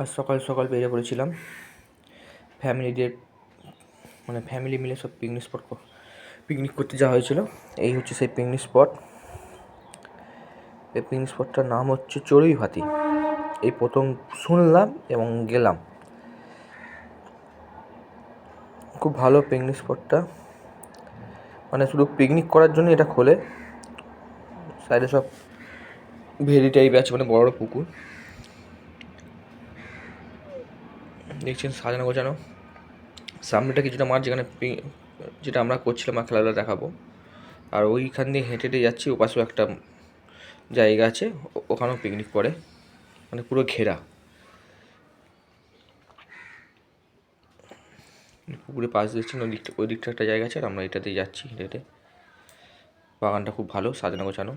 আজ সকাল সকাল বেরিয়ে পড়েছিলাম। ফ্যামিলিদের মানে ফ্যামিলি মিলে সব পিকনিক স্পট পিকনিক করতে যাওয়া হয়েছিল। এই হচ্ছে সেই পিকনিক স্পট এই পিকনিক স্পটটার নাম হচ্ছে চড়ুইভাতি। এই প্রথম শুনলাম এবং গেলাম। খুব ভালো পিকনিক স্পটটা মানে শুধু পিকনিক করার জন্য এটা খোলে। সাইডে সব ভেরি টাইপ আছে মানে বড় বড় পুকুর। দেখছেন সাজানো গোছানো। সামনেটা কিছুটা মাঠ যেখানে যেটা আমরা করছিলাম আর খেলাধুলা দেখাবো। আর ওইখান দিয়ে হেঁটে হেঁটে যাচ্ছি, ওপাশেও একটা জায়গা আছে ওখানেও পিকনিক করে। মানে পুরো ঘেরা। পুকুরে পাশ দিচ্ছেন ওই দিকটা ওই দিকটা একটা জায়গা আছে, আর আমরা এটাতেই যাচ্ছি হেঁটে হেঁটে। বাগানটা খুব ভালো, সাজানো গোছানো।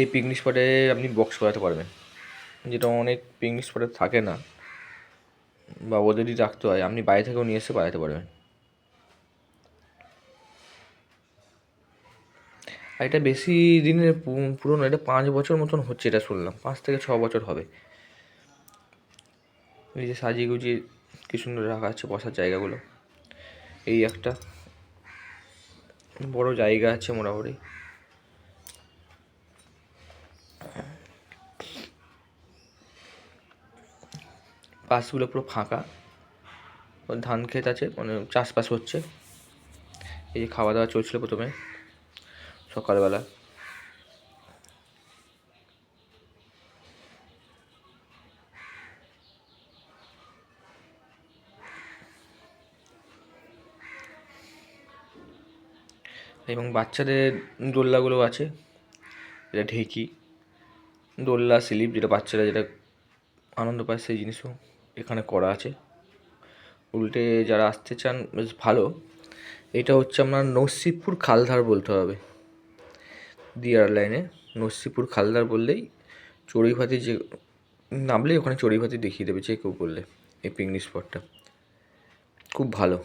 এই পিকনিক স্পটে আপনি বক্স করাতে পারবেন। যেটা অনেক পিকনিক স্পটে থাকে না, বা ওদেরই রাখতে হয়। আপনি বাইরে থেকেও নিয়ে এসে বানাতে পারবেন। আর এটা বেশি দিনের পুরনো, এটা পাঁচ বছর মতন হচ্ছে এটা শুনলাম। পাঁচ থেকে ছ বছর হবে। এই যে সাজিয়ে গুজিয়ে কি সুন্দর রাখা আছে বসার জায়গাগুলো। এই একটা বড় জায়গা আছে মোটামুটি। পাশগুলো পুরো ফাঁকা। ধান ক্ষেত আছে মানে চাষবাস হচ্ছে। এই যে খাওয়া দাওয়া চলছিল প্রথমে, সকালবেলা। এবং বাচ্চাদের দোলনাগুলো আছে এটা ঢেকি। দোলনা, স্লিপ, যেটা বাচ্চারা যেটা আনন্দ পায় সেই জিনিসও। এখানে করা আছে। উল্টে যারা আসতে চান, বেশ ভালো। এটা হচ্ছে আপনার নসিপুর খালধার বলতে হবে। দিয়ার লাইনে নসিপুর খালধার বললেই চড়ুইভাতি যে, নামলেই ওখানে চড়ুইভাতি দেখিয়ে দেবে, যে কেউ বললে এই পিকনিক স্পটটা খুব ভালো।